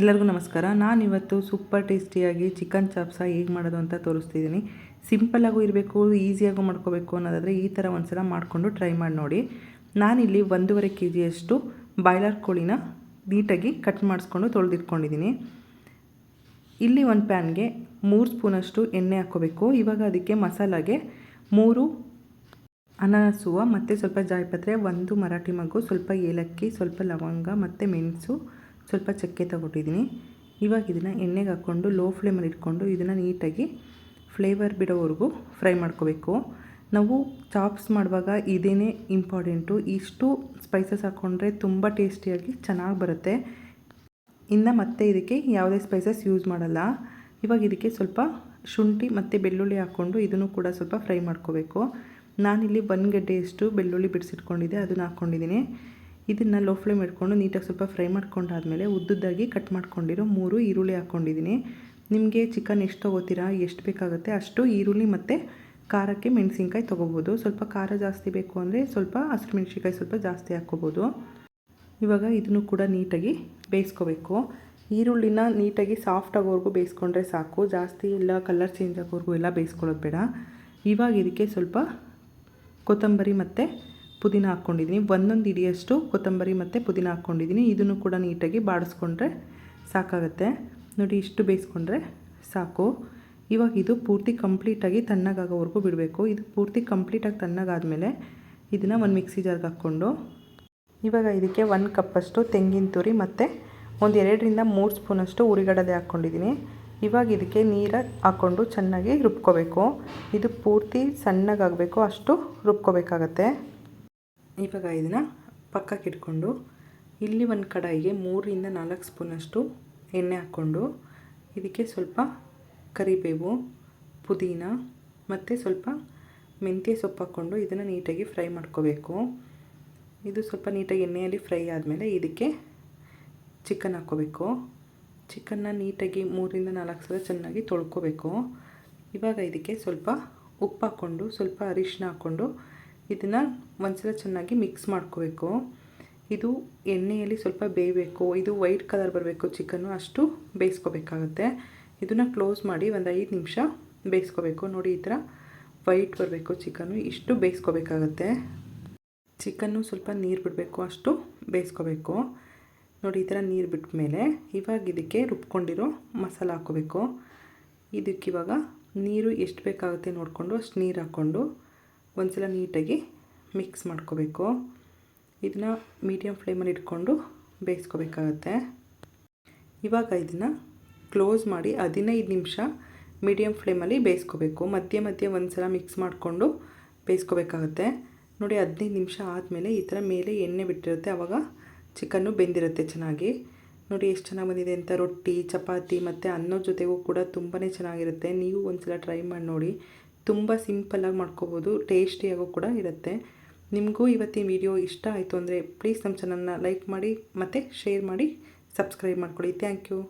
ಎಲ್ಲರಿಗೂ ನಮಸ್ಕಾರ. ನಾನಿವತ್ತು ಸೂಪರ್ ಟೇಸ್ಟಿಯಾಗಿ ಚಿಕನ್ ಚಾಪ್ಸ ಹೇಗೆ ಮಾಡೋದು ಅಂತ ತೋರಿಸ್ತಿದ್ದೀನಿ. ಸಿಂಪಲ್ಲಾಗೂ ಇರಬೇಕು ಈಸಿಯಾಗೂ ಮಾಡ್ಕೋಬೇಕು ಅನ್ನೋದಾದರೆ ಈ ಥರ ಒಂದ್ಸಲ ಮಾಡಿಕೊಂಡು ಟ್ರೈ ಮಾಡಿ ನೋಡಿ. ನಾನಿಲ್ಲಿ ಒಂದೂವರೆ ಕೆ ಜಿಯಷ್ಟು ಬಾಯ್ಲರ್ ಕೋಳಿನ ನೀಟಾಗಿ ಕಟ್ ಮಾಡಿಸ್ಕೊಂಡು ತೊಳೆದಿಟ್ಕೊಂಡಿದ್ದೀನಿ. ಇಲ್ಲಿ ಒಂದು ಪ್ಯಾನ್ಗೆ ಮೂರು ಸ್ಪೂನಷ್ಟು ಎಣ್ಣೆ ಹಾಕ್ಕೋಬೇಕು. ಇವಾಗ ಅದಕ್ಕೆ ಮಸಾಲಾಗೆ ಮೂರು ಅನಾನಸುವ, ಮತ್ತು ಸ್ವಲ್ಪ ಜಾಯಿಪತ್ರೆ, ಒಂದು ಮರಾಠಿ ಮಗು ಸ್ವಲ್ಪ ಏಲಕ್ಕಿ, ಸ್ವಲ್ಪ ಲವಂಗ, ಮತ್ತು ಮೆಣಸು ಸ್ವಲ್ಪ ಚಕ್ಕೆ ತಗೊಂಡಿದ್ದೀನಿ. ಇವಾಗ ಇದನ್ನು ಎಣ್ಣೆಗೆ ಹಾಕ್ಕೊಂಡು ಲೋ ಫ್ಲೇಮಲ್ಲಿ ಇಟ್ಕೊಂಡು ಇದನ್ನು ನೀಟಾಗಿ ಫ್ಲೇವರ್ ಬಿಡೋವರೆಗೂ ಫ್ರೈ ಮಾಡ್ಕೋಬೇಕು. ನಾವು ಚಾಪ್ಸ್ ಮಾಡುವಾಗ ಇದೇನೇ ಇಂಪಾರ್ಟೆಂಟು ಇಷ್ಟು ಸ್ಪೈಸಸ್ ಹಾಕ್ಕೊಂಡ್ರೆ ತುಂಬ ಟೇಸ್ಟಿಯಾಗಿ ಚೆನ್ನಾಗಿ ಬರುತ್ತೆ. ಇನ್ನು ಮತ್ತೆ ಇದಕ್ಕೆ ಯಾವುದೇ ಸ್ಪೈಸಸ್ ಯೂಸ್ ಮಾಡಲ್ಲ. ಇವಾಗ ಇದಕ್ಕೆ ಸ್ವಲ್ಪ ಶುಂಠಿ ಮತ್ತು ಬೆಳ್ಳುಳ್ಳಿ ಹಾಕ್ಕೊಂಡು ಇದನ್ನು ಕೂಡ ಸ್ವಲ್ಪ ಫ್ರೈ ಮಾಡ್ಕೋಬೇಕು. ನಾನಿಲ್ಲಿ ಒಂದು ಗಡ್ಡೆಯಷ್ಟು ಬೆಳ್ಳುಳ್ಳಿ ಬಿಡಿಸಿಟ್ಕೊಂಡಿದ್ದೆ, ಅದನ್ನು ಹಾಕ್ಕೊಂಡಿದ್ದೀನಿ ಇದನ್ನು ಲೋ ಫ್ಲೇಮ್ ಇಟ್ಕೊಂಡು ನೀಟಾಗಿ ಸ್ವಲ್ಪ ಫ್ರೈ ಮಾಡ್ಕೊಂಡಾದಮೇಲೆ ಉದ್ದುದ್ದಾಗಿ ಕಟ್ ಮಾಡ್ಕೊಂಡಿರೋ ಮೂರು ಈರುಳ್ಳಿ ಹಾಕ್ಕೊಂಡಿದ್ದೀನಿ. ನಿಮಗೆ ಚಿಕನ್ ಎಷ್ಟು ತೊಗೋತೀರಾ, ಎಷ್ಟು ಬೇಕಾಗುತ್ತೆ ಅಷ್ಟು ಈರುಳ್ಳಿ ಮತ್ತು ಖಾರಕ್ಕೆ ಮೆಣಸಿನ್ಕಾಯಿ ತೊಗೋಬೋದು. ಸ್ವಲ್ಪ ಖಾರ ಜಾಸ್ತಿ ಬೇಕು ಅಂದರೆ ಸ್ವಲ್ಪ ಹಸಿರು ಮೆಣಸಿನ್ಕಾಯಿ ಸ್ವಲ್ಪ ಜಾಸ್ತಿ ಹಾಕ್ಕೋಬೋದು. ಇವಾಗ ಇದನ್ನು ಕೂಡ ನೀಟಾಗಿ ಬೇಯಿಸ್ಕೋಬೇಕು. ಈರುಳ್ಳಿನ ನೀಟಾಗಿ ಸಾಫ್ಟ್ ಆಗೋವರೆಗೂ ಬೇಯಿಸ್ಕೊಂಡ್ರೆ ಸಾಕು. ಜಾಸ್ತಿ ಎಲ್ಲ ಕಲರ್ ಚೇಂಜ್ ಆಗೋವರೆಗೂ ಎಲ್ಲ ಬೇಯಿಸ್ಕೊಳ್ಳೋದು ಬೇಡ. ಇವಾಗ ಇದಕ್ಕೆ ಸ್ವಲ್ಪ ಕೊತ್ತಂಬರಿ ಮತ್ತು ಪುದೀನ ಹಾಕ್ಕೊಂಡಿದ್ದೀನಿ. ಒಂದೊಂದು ಹಿಡಿಯಷ್ಟು ಕೊತ್ತಂಬರಿ ಮತ್ತು ಪುದೀನ ಹಾಕ್ಕೊಂಡಿದ್ದೀನಿ. ಇದನ್ನು ಕೂಡ ನೀಟಾಗಿ ಬಾಡಿಸ್ಕೊಂಡ್ರೆ ಸಾಕಾಗುತ್ತೆ. ನೋಡಿ, ಇಷ್ಟು ಬೇಯಿಸ್ಕೊಂಡ್ರೆ ಸಾಕು. ಇವಾಗ ಇದು ಪೂರ್ತಿ ಕಂಪ್ಲೀಟಾಗಿ ತಣ್ಣಗಾಗೋವರೆಗೂ ಬಿಡಬೇಕು. ಇದು ಪೂರ್ತಿ ಕಂಪ್ಲೀಟಾಗಿ ತಣ್ಣಗಾದಮೇಲೆ ಇದನ್ನು ಒಂದು ಮಿಕ್ಸಿ ಜಾರ್ಗೆ ಹಾಕ್ಕೊಂಡು, ಇವಾಗ ಇದಕ್ಕೆ ಒಂದು ಕಪ್ಪಷ್ಟು ತೆಂಗಿನ ತುರಿ ಮತ್ತು ಒಂದು ಎರಡರಿಂದ ಮೂರು ಸ್ಪೂನಷ್ಟು ಉರಿಗಡಲೆ ಹಾಕ್ಕೊಂಡಿದ್ದೀನಿ. ಇವಾಗ ಇದಕ್ಕೆ ನೀರು ಹಾಕ್ಕೊಂಡು ಚೆನ್ನಾಗಿ ರುಬ್ಕೋಬೇಕು. ಇದು ಪೂರ್ತಿ ಸಣ್ಣಗಾಗಬೇಕು, ಅಷ್ಟು ರುಬ್ಕೋಬೇಕಾಗತ್ತೆ. ಇವಾಗ ಇದನ್ನು ಪಕ್ಕಕ್ಕೆ ಇಟ್ಕೊಂಡು ಇಲ್ಲಿ ಒಂದು ಕಡಾಯಿಗೆ ಮೂರರಿಂದ ನಾಲ್ಕು ಸ್ಪೂನಷ್ಟು ಎಣ್ಣೆ ಹಾಕ್ಕೊಂಡು ಇದಕ್ಕೆ ಸ್ವಲ್ಪ ಕರಿಬೇವು, ಪುದೀನ ಮತ್ತು ಸ್ವಲ್ಪ ಮೆಂತ್ಯ ಸೊಪ್ಪು ಹಾಕ್ಕೊಂಡು ಇದನ್ನು ನೀಟಾಗಿ ಫ್ರೈ ಮಾಡ್ಕೋಬೇಕು. ಇದು ಸ್ವಲ್ಪ ನೀಟಾಗಿ ಎಣ್ಣೆಯಲ್ಲಿ ಫ್ರೈ ಆದಮೇಲೆ ಇದಕ್ಕೆ ಚಿಕನ್ ಹಾಕ್ಕೋಬೇಕು. ಚಿಕನ್ನ ನೀಟಾಗಿ ಮೂರಿಂದ ನಾಲ್ಕು ಸಲ ಚೆನ್ನಾಗಿ ತೊಳ್ಕೊಬೇಕು. ಇವಾಗ ಇದಕ್ಕೆ ಸ್ವಲ್ಪ ಉಪ್ಪು ಹಾಕ್ಕೊಂಡು ಸ್ವಲ್ಪ ಅರಿಶಿನ ಹಾಕ್ಕೊಂಡು ಇದನ್ನು ಒಂದ್ಸಲ ಚೆನ್ನಾಗಿ ಮಿಕ್ಸ್ ಮಾಡ್ಕೋಬೇಕು. ಇದು ಎಣ್ಣೆಯಲ್ಲಿ ಸ್ವಲ್ಪ ಬೇಯಬೇಕು. ಇದು ವೈಟ್ ಕಲರ್ ಬರಬೇಕು ಚಿಕನ್ನು ಅಷ್ಟು ಬೇಯಿಸ್ಕೋಬೇಕಾಗತ್ತೆ. ಇದನ್ನು ಕ್ಲೋಸ್ ಮಾಡಿ ಒಂದು ಐದು ನಿಮಿಷ ಬೇಯಿಸ್ಕೋಬೇಕು. ನೋಡಿ, ಈ ಥರ ವೈಟ್ ಬರಬೇಕು ಚಿಕನ್ನು ಇಷ್ಟು ಬೇಯಿಸ್ಕೋಬೇಕಾಗತ್ತೆ. ಚಿಕನ್ನು ಸ್ವಲ್ಪ ನೀರು ಬಿಡಬೇಕು, ಅಷ್ಟು ಬೇಯಿಸ್ಕೋಬೇಕು. ನೋಡಿ, ಈ ಥರ ನೀರು ಬಿಟ್ಟ ಮೇಲೆ ಇವಾಗ ಇದಕ್ಕೆ ರುಬ್ಕೊಂಡಿರೋ ಮಸಾಲ ಹಾಕ್ಕೋಬೇಕು. ಇದಕ್ಕಿವಾಗ ನೀರು ಎಷ್ಟು ಬೇಕಾಗುತ್ತೆ ನೋಡಿಕೊಂಡು, ಅಷ್ಟು ನೀರು ಹಾಕ್ಕೊಂಡು ಒಂದ್ಸಲ ನೀಟಾಗಿ ಮಿಕ್ಸ್ ಮಾಡ್ಕೋಬೇಕು. ಇದನ್ನು ಮೀಡಿಯಮ್ ಫ್ಲೇಮಲ್ಲಿ ಇಟ್ಕೊಂಡು ಬೇಯಿಸ್ಕೋಬೇಕಾಗತ್ತೆ. ಇವಾಗ ಇದನ್ನು ಕ್ಲೋಸ್ ಮಾಡಿ ಹದಿನೈದು ನಿಮಿಷ ಮೀಡಿಯಮ್ ಫ್ಲೇಮಲ್ಲಿ ಬೇಯಿಸ್ಕೋಬೇಕು. ಮಧ್ಯೆ ಮಧ್ಯೆ ಒಂದು ಸಲ ಮಿಕ್ಸ್ ಮಾಡಿಕೊಂಡು ಬೇಯಿಸ್ಕೋಬೇಕಾಗತ್ತೆ. ನೋಡಿ, ಹದಿನೈದು ನಿಮಿಷ ಆದಮೇಲೆ ಈ ಥರ ಮೇಲೆ ಎಣ್ಣೆ ಬಿಟ್ಟಿರುತ್ತೆ. ಆವಾಗ ಚಿಕನ್ನು ಬೆಂದಿರುತ್ತೆ ಚೆನ್ನಾಗಿ. ನೋಡಿ, ಎಷ್ಟು ಚೆನ್ನಾಗಿ ಬಂದಿದೆ ಅಂತ. ರೊಟ್ಟಿ, ಚಪಾತಿ ಮತ್ತು ಅನ್ನದ ಜೊತೆಗೂ ಕೂಡ ತುಂಬಾ ಚೆನ್ನಾಗಿರುತ್ತೆ. ನೀವು ಒಂದು ಸಲ ಟ್ರೈ ಮಾಡಿ ನೋಡಿ. ತುಂಬ ಸಿಂಪಲ್ಲಾಗಿ ಮಾಡ್ಕೋಬೋದು, ಟೇಸ್ಟಿಯಾಗೂ ಕೂಡ ಇರುತ್ತೆ. ನಿಮಗೂ ಇವತ್ತಿನ ವಿಡಿಯೋ ಇಷ್ಟ ಆಯಿತು ಅಂದರೆ ಪ್ಲೀಸ್ ನಮ್ಮ ಚಾನಲ್ನ ಲೈಕ್ ಮಾಡಿ, ಮತ್ತು ಶೇರ್ ಮಾಡಿ, ಸಬ್ಸ್ಕ್ರೈಬ್ ಮಾಡ್ಕೊಳ್ಳಿ. Thank you.